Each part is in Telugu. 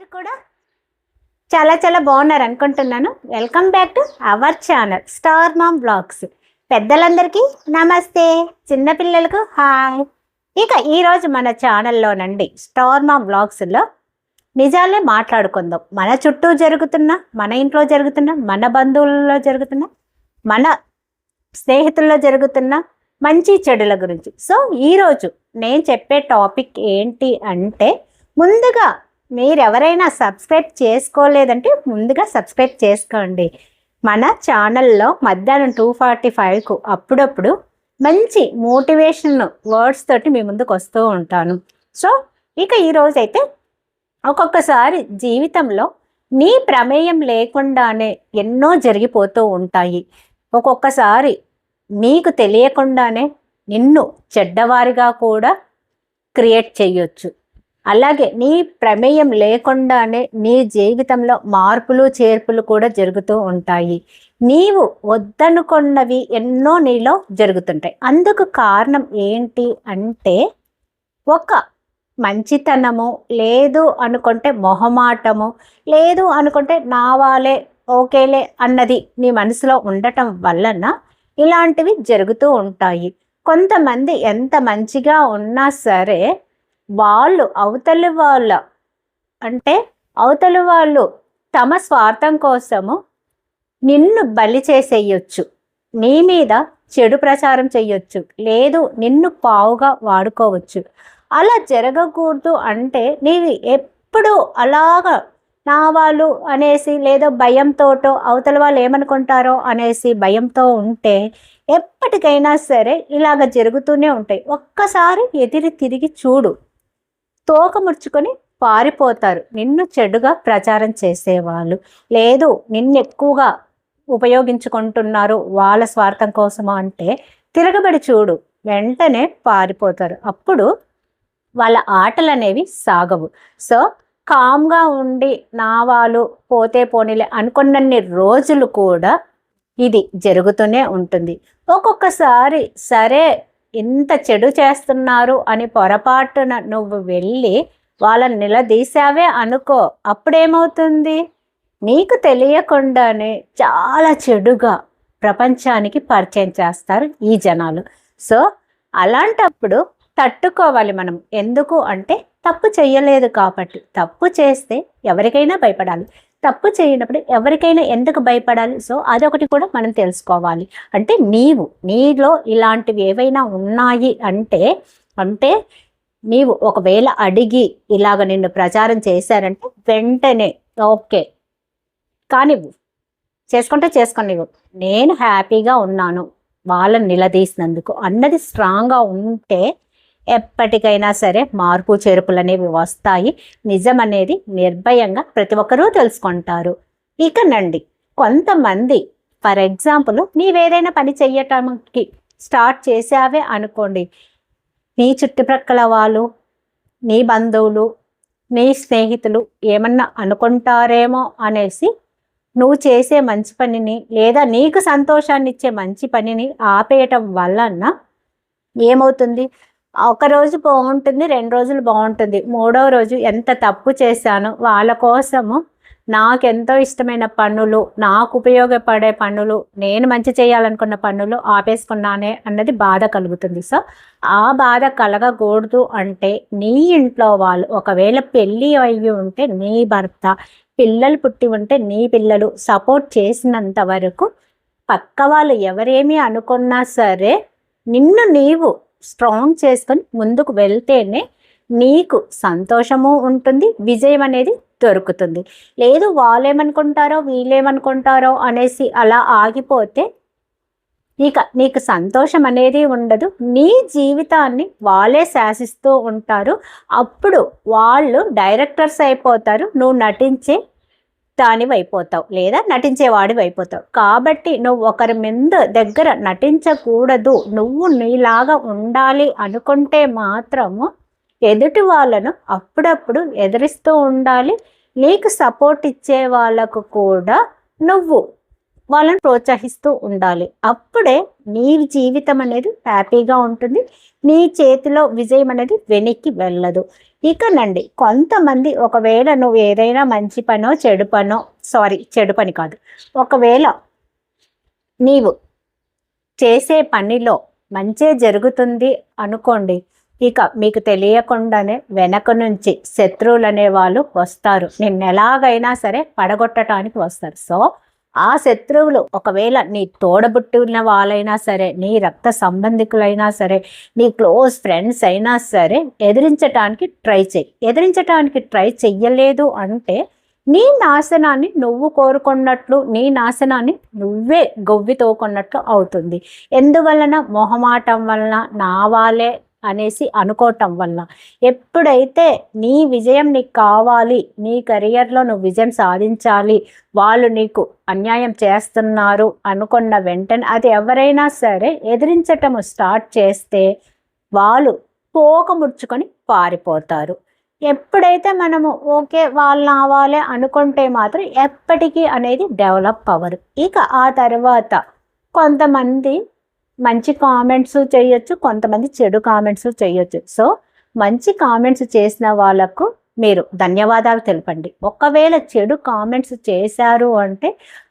మీరు కూడా చాలా చాలా బాగున్నారు అనుకుంటున్నాను. Welcome back to our channel star mom blogs పెద్దలందరికీ నమస్తే. చిన్నపిల్లలకు హాయ్. ఇక ఈరోజు మన ఛానల్లోనండి స్టార్ మామ్ బ్లాగ్స్లో నిజాలే మాట్లాడుకుందాం. మన చుట్టూ జరుగుతున్న మన ఇంట్లో జరుగుతున్న మన బంధువుల్లో జరుగుతున్న మన స్నేహితుల్లో జరుగుతున్న మంచి చెడుల గురించి. సో ఈరోజు నేను చెప్పే టాపిక్ ఏంటి అంటే ముందుగా మీరు ఎవరైనా సబ్స్క్రైబ్ చేసుకోలేదంటే ముందుగా సబ్స్క్రైబ్ చేసుకోండి. మన ఛానల్లో మధ్యాహ్నం టూ ఫార్టీ ఫైవ్కు అప్పుడప్పుడు మంచి మోటివేషన్ వర్డ్స్ తోటి మీ ముందుకు వస్తూ ఉంటాను. సో ఇక ఈరోజు అయితే ఒక్కొక్కసారి జీవితంలో నీ ప్రమేయం లేకుండానే ఎన్నో జరిగిపోతూ ఉంటాయి. ఒక్కొక్కసారి నీకు తెలియకుండానే నిన్ను చెడ్డవారిగా కూడా క్రియేట్ చేయొచ్చు. అలాగే నీ ప్రమేయం లేకుండానే నీ జీవితంలో మార్పులు చేర్పులు కూడా జరుగుతూ ఉంటాయి. నీవు వద్దనుకున్నవి ఎన్నో నీలో జరుగుతుంటాయి. అందుకు కారణం ఏంటి అంటే ఒక మంచితనము లేదు అనుకుంటే మొహమాటము లేదు అనుకుంటే నావాలే ఓకేలే అన్నది నీ మనసులో ఉండటం వలన ఇలాంటివి జరుగుతూ ఉంటాయి. కొంతమంది ఎంత మంచిగా ఉన్నా సరే వాళ్ళు అవతలి వాళ్ళ అంటే అవతలి వాళ్ళు తమ స్వార్థం కోసము నిన్ను బలి చేసేయచ్చు. నీ మీద చెడు ప్రచారం చేయొచ్చు. లేదు నిన్ను పావుగా వాడుకోవచ్చు. అలా జరగకూడదు అంటే నీవి ఎప్పుడు అలాగా నా వాళ్ళు అనేసి లేదా భయంతోటో అవతల వాళ్ళు ఏమనుకుంటారో అనేసి భయంతో ఉంటే ఎప్పటికైనా సరే ఇలాగ జరుగుతూనే ఉంటాయి. ఒక్కసారి ఎదిరి తిరిగి చూడు. తోక ముడుచుకొని పారిపోతారు. నిన్ను చెడుగా ప్రచారం చేసేవాళ్ళు. లేదు నిన్ను ఎక్కువగా ఉపయోగించుకుంటున్నారు వాళ్ళ స్వార్థం కోసమా అంటే తిరగబడి చూడు వెంటనే పారిపోతారు. అప్పుడు వాళ్ళ ఆటలు అనేవి సాగవు. సో కామ్గా ఉండి నా వాళ్ళు పోతే పోనీలే అనుకున్నన్ని రోజులు కూడా ఇది జరుగుతూనే ఉంటుంది. ఒక్కొక్కసారి సరే ఇంత చెడు చేస్తున్నారు అని పొరపాటున నువ్వు వెళ్ళి వాళ్ళని నిలదీసావే అనుకో. అప్పుడేమవుతుంది? నీకు తెలియకుండానే చాలా చెడుగా ప్రపంచానికి పరిచయం చేస్తారు ఈ జనాలు. సో అలాంటప్పుడు తట్టుకోవాలి మనం. ఎందుకు అంటే తప్పు చేయలేదు కాబట్టి. తప్పు చేస్తే ఎవరికైనా భయపడాలి. తప్పు చేయనప్పుడు ఎవరికైనా ఎందుకు భయపడాలి? సో అదొకటి కూడా మనం తెలుసుకోవాలి. అంటే నీవు నీలో ఇలాంటివి ఏవైనా ఉన్నాయి అంటే అంటే నీవు ఒకవేళ అడిగి ఇలాగ నిన్ను ప్రచారం చేశారంటే వెంటనే ఓకే. కానివ్వు చేసుకుంటే చేసుకోండి నేను హ్యాపీగా ఉన్నాను వాళ్ళని నిలదీసినందుకు. అన్నది స్ట్రాంగ్గా ఉంటే ఎప్పటికైనా సరే మార్పు చేర్పులు అనేవి వస్తాయి. నిజం అనేది నిర్భయంగా ప్రతి ఒక్కరూ తెలుసుకుంటారు. ఇక నండి కొంతమంది ఫర్ ఎగ్జాంపుల్ నీవేదైనా పని చెయ్యటానికి స్టార్ట్ చేసావే అనుకోండి. నీ చుట్టుప్రక్కల వాళ్ళు నీ బంధువులు నీ స్నేహితులు ఏమన్నా అనుకుంటారేమో అనేసి నువ్వు చేసే మంచి పనిని లేదా నీకు సంతోషాన్ని ఇచ్చే మంచి పనిని ఆపేయటం వలన ఏమవుతుంది? ఒక రోజు బాగుంటుంది రెండు రోజులు బాగుంటుంది. మూడవ రోజు ఎంత తప్పు చేశాను వాళ్ళ కోసము నాకెంతో ఇష్టమైన పనులు నాకు ఉపయోగపడే పనులు నేను మంచి చేయాలనుకున్న పనులు ఆపేసుకున్నానే అన్నది బాధ కలుగుతుంది. సో ఆ బాధ కలగకూడదు అంటే నీ ఇంట్లో వాళ్ళు ఒకవేళ పెళ్ళి అయ్యి ఉంటే నీ భర్త పిల్లలు పుట్టి ఉంటే నీ పిల్లలు సపోర్ట్ చేసినంత వరకు పక్క వాళ్ళు ఎవరేమీ అనుకున్నా సరే నిన్ను నీవు స్ట్రాంగ్ చేసుకొని ముందుకు వెళ్తేనే నీకు సంతోషము ఉంటుంది విజయం అనేది దొరుకుతుంది. లేదు వాళ్ళేమనుకుంటారో వీళ్ళేమనుకుంటారో అనేసి అలా ఆగిపోతే ఇక నీకు సంతోషం అనేది ఉండదు. నీ జీవితాన్ని వాళ్ళే శాసిస్తూ ఉంటారు. అప్పుడు వాళ్ళు డైరెక్టర్స్ అయిపోతారు. నువ్వు నటించే దానివి అయిపోతావు లేదా నటించేవాడివి అయిపోతావు కాబట్టి నువ్వు ఒకరి ముందు దగ్గర నటించకూడదు. నువ్వు నీలాగా ఉండాలి అనుకుంటే మాత్రము ఎదుటి వాళ్ళను అప్పుడప్పుడు ఎదిరిస్తూ ఉండాలి. నీకు సపోర్ట్ ఇచ్చే వాళ్ళకు కూడా నువ్వు వాళ్ళని ప్రోత్సహిస్తూ ఉండాలి. అప్పుడే నీ జీవితం అనేది హ్యాపీగా ఉంటుంది. నీ చేతిలో విజయం అనేది వెనక్కి వెళ్ళదు. ఇకనండి కొంతమంది ఒకవేళ నువ్వు ఏదైనా మంచి పనో చెడు పనో సారీ చెడు పని కాదు. ఒకవేళ నీవు చేసే పనిలో మంచే జరుగుతుంది అనుకోండి ఇక మీకు తెలియకుండానే వెనక నుంచి శత్రువులు అనే వాళ్ళు వస్తారు. నిన్ను ఎలాగైనా సరే పడగొట్టడానికి వస్తారు. సో ఆ శత్రువులు ఒకవేళ నీ తోడబుట్టిన వాళ్ళైనా సరే నీ రక్త సంబంధికులైనా సరే నీ క్లోజ్ ఫ్రెండ్స్ అయినా సరే ఎదిరించటానికి ట్రై చెయ్యి ఎదిరించటానికి ట్రై చెయ్యలేదు అంటే నీ నాశనాన్ని నువ్వు కోరుకున్నట్లు నీ నాశనాన్ని నువ్వే గొవ్వి తోకున్నట్లు అవుతుంది. ఎందువలన? మొహమాటం వలన నా వాళ్ళే అనేసి అనుకోవటం వల్ల. ఎప్పుడైతే నీ విజయం నీకు కావాలి నీ కెరియర్లో నువ్వు విజయం సాధించాలి వాళ్ళు నీకు అన్యాయం చేస్తున్నారు అనుకున్న వెంటనే అది ఎవరైనా సరే ఎదిరించటం స్టార్ట్ చేస్తే వాళ్ళు పోక ముడుచుకొని పారిపోతారు. ఎప్పుడైతే మనము ఓకే వాళ్ళు నావాలే అనుకుంటే మాత్రం ఎప్పటికీ అనేది డెవలప్ అవ్వరు. ఇక ఆ తర్వాత కొంతమంది మంచి కామెంట్స్ చేయొచ్చు కొంతమంది చెడు కామెంట్స్ చేయొచ్చు. సో మంచి కామెంట్స్ చేసిన వాళ్ళకు మీరు ధన్యవాదాలు తెలపండి. ఒకవేళ చెడు కామెంట్స్ చేశారు అంటే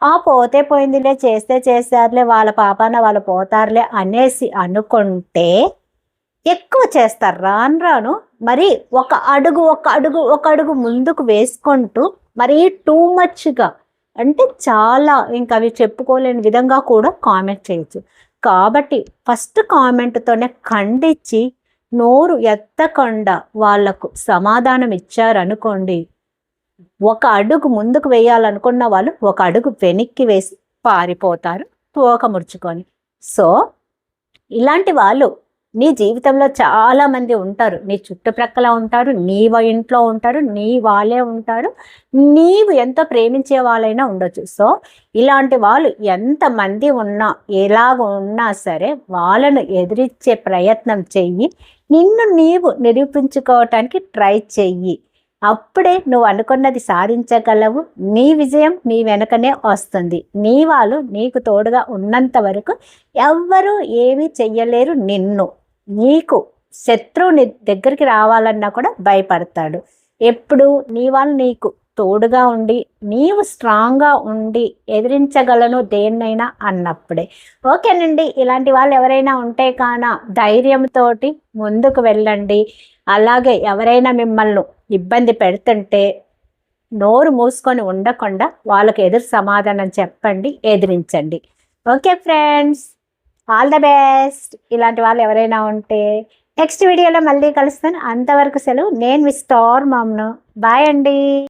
ఆ పోతే పోయిందిలే చేస్తే చేశారులే వాళ్ళ పాపాన వాళ్ళు పోతారులే అనేసి అనుకుంటే ఎక్కువ చేస్తారు. రాను రాను మరి ఒక అడుగు ఒక అడుగు ఒక అడుగు ముందుకు వేసుకుంటూ మరీ టూ మచ్గా అంటే చాలా ఇంకా అవి చెప్పుకోలేని విధంగా కూడా కామెంట్ చేయొచ్చు. కాబట్టి ఫస్ట్ కామెంట్తోనే ఖండించి నోరు ఎత్తకుండా వాళ్ళకు సమాధానం ఇచ్చారనుకోండి ఒక అడుగు ముందుకు వేయాలనుకున్న వాళ్ళు ఒక అడుగు వెనక్కి వేసి పారిపోతారు తోక ముడుచుకొని. సో ఇలాంటి వాళ్ళు నీ జీవితంలో చాలా మంది ఉంటారు. నీ చుట్టుప్రక్కల ఉంటారు నీ ఇంట్లో ఉంటారు నీ వాళ్ళే ఉంటారు. నీవు ఎంతో ప్రేమించే వాళ్ళైనా ఉండొచ్చు. సో ఇలాంటి వాళ్ళు ఎంతమంది ఉన్నా ఎలాగ ఉన్నా సరే వాళ్ళను ఎదిరించే ప్రయత్నం చెయ్యి. నిన్ను నీవు నిరూపించుకోవటానికి ట్రై చెయ్యి. అప్పుడే నువ్వు అనుకున్నది సాధించగలవు. నీ విజయం నీ వెనుకనే వస్తుంది. నీ వాళ్ళు నీకు తోడుగా ఉన్నంత వరకు ఎవ్వరూ ఏమీ చెయ్యలేరు నిన్ను. నీకు శత్రువుని దగ్గరికి రావాలన్నా కూడా భయపడతాడు. ఎప్పుడు నీ వాళ్ళు నీకు తోడుగా ఉండి నీవు స్ట్రాంగ్గా ఉండి ఎదిరించగలను దేన్నైనా అన్నప్పుడే. ఓకేనండి. ఇలాంటి వాళ్ళు ఎవరైనా ఉంటే కాన ధైర్యంతో ముందుకు వెళ్ళండి. అలాగే ఎవరైనా మిమ్మల్ని ఇబ్బంది పెడుతుంటే నోరు మూసుకొని ఉండకుండా వాళ్ళకి ఎదురు సమాధానం చెప్పండి ఎదిరించండి. Okay friends. All the best ఇలాంటి వాళ్ళు ఎవరైనా ఉంటే నెక్స్ట్ వీడియోలో మళ్ళీ కలుస్తాను. అంతవరకు సెలవు. నేను మీ స్టార్ మామ్ను. బాయ్ అండి.